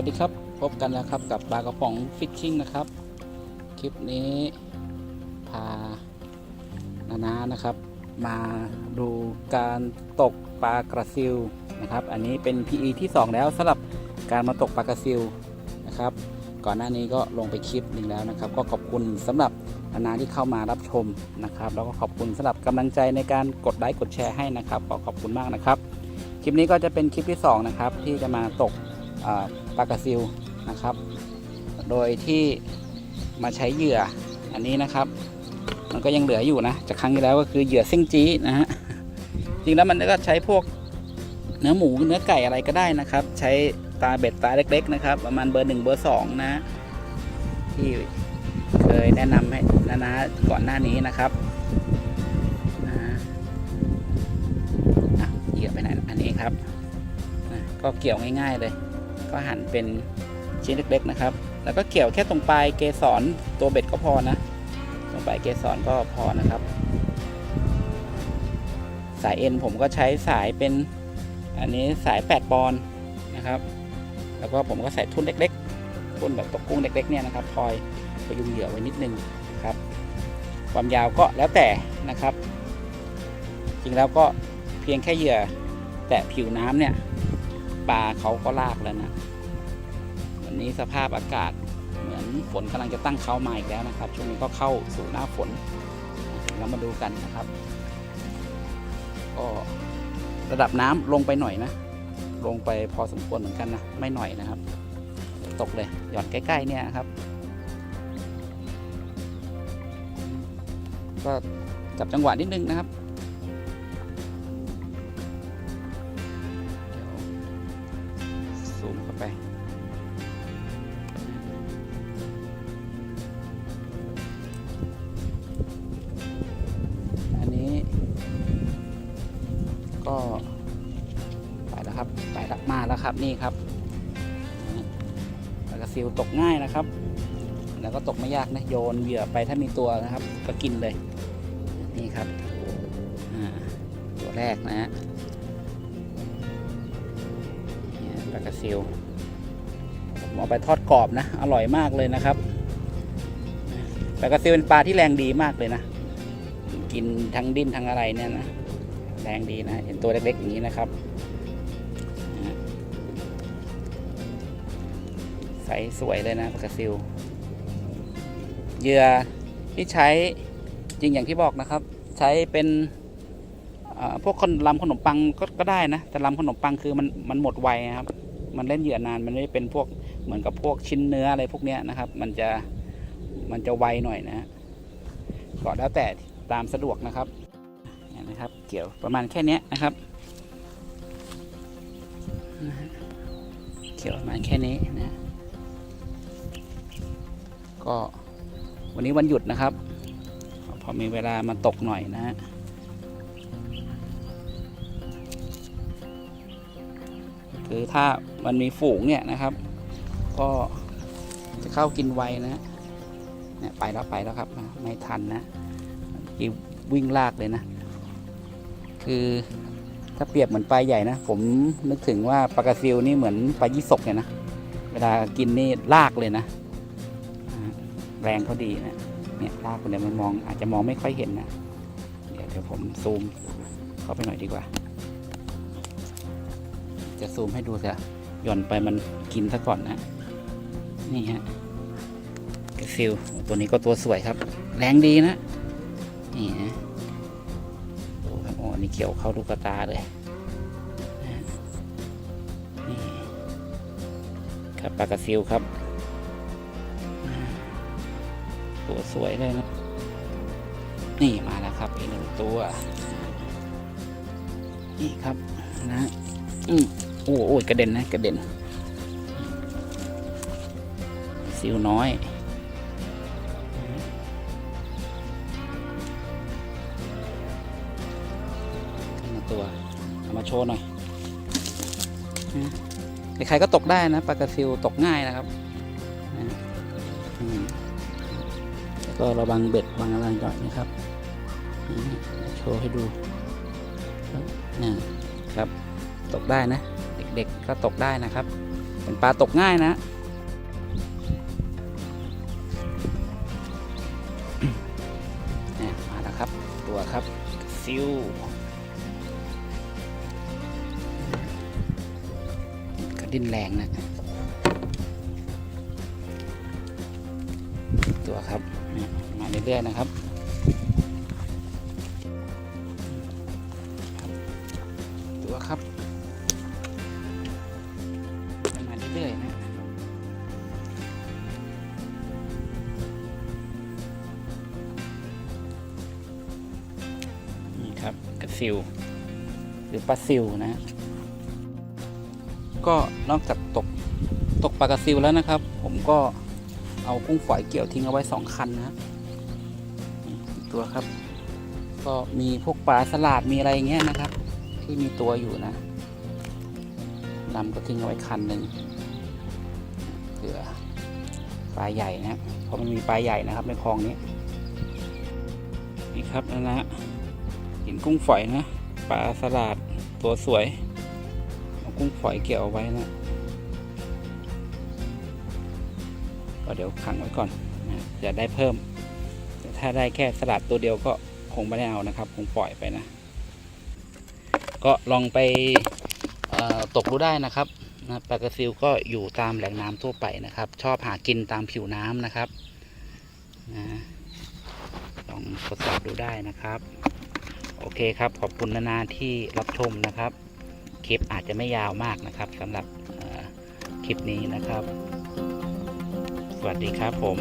วัสดีครับ พบกันแล้วครับกับปลากระป๋องฟิชชิ่งนะครับ คลิปนี้พานานานะครับ มาดูการตกปลากระซิวนะครับ อันนี้เป็น PE ที่ 2 แล้วสำหรับการมาตกปลากระซิวนะครับ ก่อนหน้านี้ก็ลงไปคลิปหนึ่งแล้วนะครับ ก็ขอบคุณสำหรับนานาที่เข้ามารับชมนะครับแล้วก็ขอบคุณสำหรับกำลังใจในการกดไลค์กดแชร์ให้นะครับขอขอบคุณมากนะครับ คลิปนี้ก็จะเป็นคลิปที่ 2 นะครับ ที่จะมาตกอ่า ปลากระซิวนะครับ โดยที่มาใช้เหยื่ออันนี้นะครับ มันก็ยังเหลืออยู่นะ จากครั้งที่แล้วก็คือเหยื่อซิ่งจี้นะฮะจริงแล้วมันก็ใช้พวกเนื้อหมูเนื้อไก่อะไรก็ได้นะครับ ใช้ตาเบ็ดตาเล็ก ๆ นะครับ ประมาณเบอร์หนึ่งเบอร์สองนะที่เคยแนะนำให้นานาก่อนหน้านี้นะครับนะเหยื่อไปไหนอันนี้ครับก็เกี่ยวง่าย ๆ เลย ก็หั่นเป็นชิ้นเล็กๆนะครับ แล้วก็เกี่ยวแค่ตรงปลายเกสรตัวเบ็ดก็พอนะ ตรงปลายเกสรก็พอนะครับ สายเอ็นผมก็ใช้สายเป็นอันนี้สาย 8 ปอนด์นะครับ แล้วก็ผมก็ใส่ทุ่นเล็กๆ ทุ่นแบบตกกุ้งเล็กๆเนี่ยนะครับพลอยประยุงเหยื่อไว้นิดนึงครับ ความยาวก็แล้วแต่นะครับ จริงแล้วก็เพียงแค่เหยื่อแตะผิวน้ำเนี่ย ปลาเขาก็ลากแล้วนะ วันนี้สภาพอากาศเหมือนฝนกำลังจะตั้งเขามาอีกแล้วนะครับ ช่วงนี้ก็เข้าสู่หน้าฝน เรามาดูกันนะครับ ก็ระดับน้ำลงไปหน่อยนะ ลงไปพอสมควรเหมือนกันนะ ไม่หน่อยนะครับ ตกเลย หย่อนใกล้ ๆ เนี่ยครับ ก็จับจังหวะนิดนึงนะครับ ครับนี่ครับปลากระซิวตกง่ายนะครับ แล้วก็ตกไม่ยากนะโยนเหยื่อไปถ้ามีตัวนะครับ ก็กินเลย นี่ครับตัวแรกนะฮะปลากระซิวผมเอาไปทอดกรอบนะ อร่อยมากเลยนะครับปลากระซิวเป็นปลาที่แรงดีมากเลยนะ กินทั้งดิ้นทั้งอะไรเนี่ยนะแรงดีนะ เห็นตัวเล็กๆอย่างนี้นะครับ ใสสวยเลยนะปลากระซิวเหยื่อที่ใช้จริงอย่างที่บอกนะครับ ใช้เป็นพวกคนลำขนมปังก็ก็ได้นะ แต่ลำขนมปังคือมันมันหมดไวนะครับ มันเล่นเหยื่อนานมันไม่เป็นพวกเหมือนกับพวกชิ้นเนื้ออะไรพวกเนี้ยนะครับ มันจะมันจะไวหน่อยนะฮะก็แล้วแต่ตามสะดวกนะครับเนี่ยนะครับ เกี่ยวประมาณแค่นี้นะครับเกี่ยวประมาณแค่นี้นะ ก็วันนี้วันหยุดนะครับ พอมีเวลามาตกหน่อยนะฮะคือถ้ามันมีฝูงเนี่ยนะครับ ก็จะเข้ากินไวนะเนี่ยไปแล้วไปแล้วครับ ไม่ทันนะกีวิ่งลากเลยนะ คือถ้าเปรียบเหมือนปลาใหญ่นะ ผมนึกถึงว่าปลากระซิวนี่เหมือนปลายี่สกเนี่ยนะ เวลากินนี่ลากเลยนะ แรงเขาดีนะเนี่ยลากคนเดียวมันมองอาจจะมองไม่ค่อยเห็นนะเดี๋ยวเดี๋ยวผมซูมเข้าไปหน่อยดีกว่า จะซูมให้ดูเสียหย่อนไปมันกินซะก่อนนะ นี่ฮะกระซิวตัวนี้ก็ตัวสวยครับ แรงดีนะ นี่นะดูครับโอ้นี่เขียวเข้าลูกตาเลยนะนี่ครับปลากระซิวครับ ตัวสวยเลยนะ นี่มาแล้วครับอีกหนึ่งตัว นี่ครับนะอืมโอ้โอ้ยกระเด็นนะกระเด็นซิวน้อยขึ้นมาตัวเอามาโชว์หน่อยใครๆก็ตกได้นะปลากระซิวตกง่ายนะครับ อืม ก็ระวังเบ็ดบางอะไรหน่อยนะครับโชว์ให้ดูนี่ครับ ตกได้นะ เด็กๆก็ตกได้นะครับ เป็นปลาตกง่ายนะนี่มาแล้วครับ ตัวครับซิวกระดิ้นแรงนะ ตัวครับมาเรื่อยๆนะครับตัวครับมาเรื่อยๆนะนี่ครับกระซิวหรือปลาซิวนะก็นอกจากตกตกปลากระซิวแล้วนะครับ ผมก็ เอากุ้งฝอยเกี่ยวทิ้งเอาไว้สองคันนะตัวครับ ก็มีพวกปลาสลัดมีอะไรเงี้ยนะครับ ที่มีตัวอยู่นะลำก็ทิ้งเอาไว้คันหนึ่งเผื่อปลาใหญ่นะเพราะมันมีปลาใหญ่นะครับในคลองนี้นี่ครับนะนะหินกุ้งฝอยนะปลาสลัดตัวสวยเอากุ้งฝอยเกี่ยวเอาไว้นะ ก็เดี๋ยวขังไว้ก่อนจะได้เพิ่ม ถ้าได้แค่สลัดตัวเดียวก็คงไม่ได้เอานะครับ คงปล่อยไปนะ ก็ลองไปตกดูได้นะครับนะปลากระซิวก็อยู่ตามแหล่งน้ำทั่วไปนะครับ ชอบหากินตามผิวน้ำนะครับนะลองทดสอบดูได้นะครับ โอเคครับขอบคุณนานาที่รับชมนะครับ คลิปอาจจะไม่ยาวมากนะครับสำหรับคลิปนี้นะครับ สวัสดีครับผม